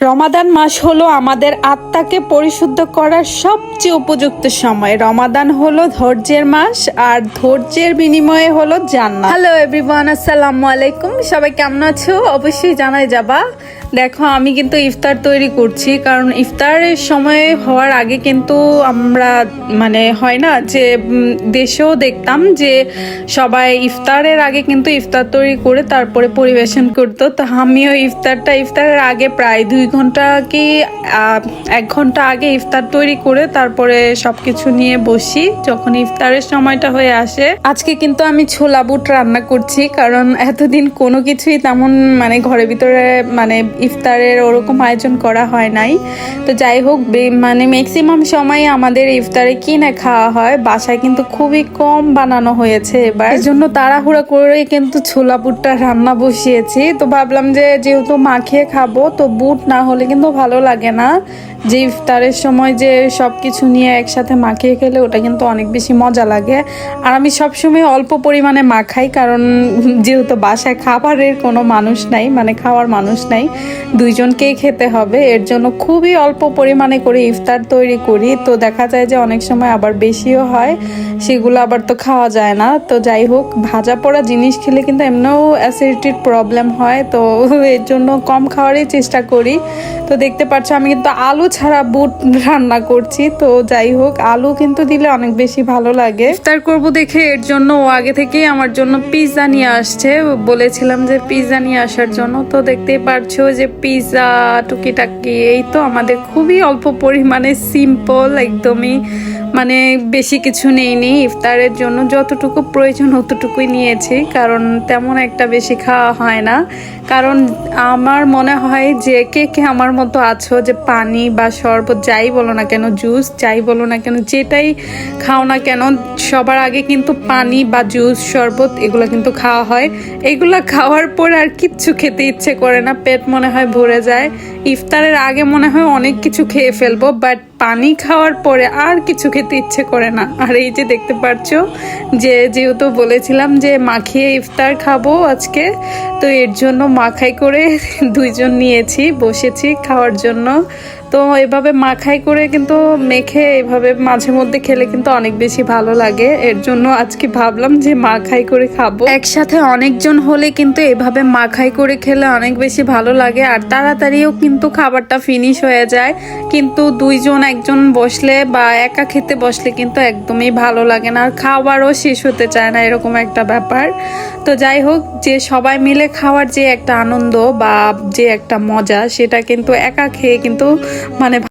রমাদান মাস হলো আমাদের আত্মাকে পরিশুদ্ধ করার সবচেয়ে উপযুক্ত সময়। রমাদান হলো ধৈর্যের মাস, আর ধৈর্যের বিনিময়ে হলো জান্নাত। হ্যালো এভরিওয়ান আসসালামু আলাইকুম। সবাই কেমন আছো? অবশ্যই জানাই যাবা। দেখো, আমি কিন্তু ইফতার তৈরি করছি, কারণ ইফতারের সময় হওয়ার আগে কিন্তু আমরা মানে হয় না যে দেশেও দেখতাম যে সবাই ইফতারের আগে কিন্তু ইফতার তৈরি করে তারপরে পরিবেশন করতো। তো আমিও ইফতারটা, ইফতারের আগে প্রায় দুই ঘণ্টা কি এক ঘণ্টা আগে ইফতার তৈরি করে তারপরে সবকিছু নিয়ে বসি, যখন ইফতারের সময়টা হয়ে আসে। আজকে কিন্তু আমি ছোলা বুট রান্না করছি, কারণ এতদিন কোনো কিছুই তেমন মানে ঘরের ভিতরে মানে ইফতারের ওরকম আয়োজন করা হয় নাই। তো যাই হোক মানে ম্যাক্সিমাম সময় আমাদের ইফতারে কিনে খাওয়া হয়, বাসায় কিন্তু খুবই কম বানানো হয়েছে এবার। জন্য তাড়াহুড়া করে কিন্তু ছোলা বুটটা রান্না বসিয়েছি। তো ভাবলাম যে যেহেতু মাখিয়ে খাব, তো বুট না হলে কিন্তু ভালো লাগে না। যে ইফতারের সময় যে সব কিছু নিয়ে একসাথে মাখিয়ে খেলে ওটা কিন্তু অনেক বেশি মজা লাগে। আর আমি সবসময় অল্প পরিমাণে মাখাই কারণ যেহেতু বাসায় খাবারের কোনো মানুষ নাই মানে খাওয়ার মানুষ নাই, দুইজনকেই খেতে হবে। এর জন্য খুবই অল্প পরিমাণে করে ইফতার তৈরি করি। তো দেখা যায় যে অনেক সময় আবার বেশিও হয়, সেগুলো আবার তো খাওয়া যায় না। তো যাই হোক, ভাজা পোড়া জিনিস খেলে কিন্তু এমনিও অ্যাসিডিটির প্রবলেম হয়। তো এর জন্য কম খাওয়ারই চেষ্টা করি। তো দেখতে পাচ্ছ আমি কিন্তু আলু ছাড়া বুট রান্না করছি। তো যাই হোক, আলু কিন্তু দিলে অনেক বেশি ভালো লাগে। ইফতার করব দেখে এর জন্য ও আগে থেকেই আমার জন্য পিৎজা নিয়ে আসছে। বলেছিলাম যে পিৎজা নিয়ে আসার জন্য। তো দেখতেই পারছ যে পিৎজা টুকিটাকি, এই তো আমাদের খুবই অল্প পরিমাণে সিম্পল একদমই মানে বেশি কিছু নেইনি ইফতারের জন্য। যতটুকু প্রয়োজন অতটুকুই নিয়েছি, কারণ তেমন একটা বেশি খাওয়া হয় না। কারণ আমার মনে হয় যে, কে কে আমার মতো আছো যে পানি বা শরবত যাই বলো না কেন, জুস যাই বলো না কেন, যেটাই খাও না কেন, সবার আগে কিন্তু পানি বা জুস, শরবত এগুলো কিন্তু খাওয়া হয়। এগুলো খাওয়ার পরে আর কিচ্ছু খেতে ইচ্ছে করে না, পেট মনে হয় ভরে যায়। ইফতারের আগে মনে হয় অনেক কিছু খেয়ে ফেলব, বাট পানি খাওয়ার পরে আর কিছু খেতে ইচ্ছে করে না। আর এই যে দেখতে পাচ্ছ যে যেহেতু বলেছিলাম যে মাখিয়ে ইফতার খাব আজকে, তো এর জন্য মাখাই করে দুইজন নিয়েছি, বসেছি খাওয়ার জন্য। তো এভাবে মাখাই করে কিন্তু মেখে এভাবে মাঝে মধ্যে খেলে কিন্তু অনেক বেশি ভালো লাগে। এর জন্য আজকে ভাবলাম যে মাখাই করে খাব। একসাথে অনেকজন হলে কিন্তু এভাবে মাখাই করে খেলে অনেক বেশি ভালো লাগে আর তাড়াতাড়িও কিন্তু খাবারটা ফিনিশ হয়ে যায়। কিন্তু দুইজন, একজন বসলে বা একা খেতে বসলে কিন্তু একদমই ভালো লাগে না। আর খাবারও শেষ হতে চায় না, এরকম একটা ব্যাপার। তো যাই হোক, যে সবাই মিলে খাওয়ার যে একটা আনন্দ বা যে একটা মজা, সেটা কিন্তু একা খেয়ে কিন্তু মানে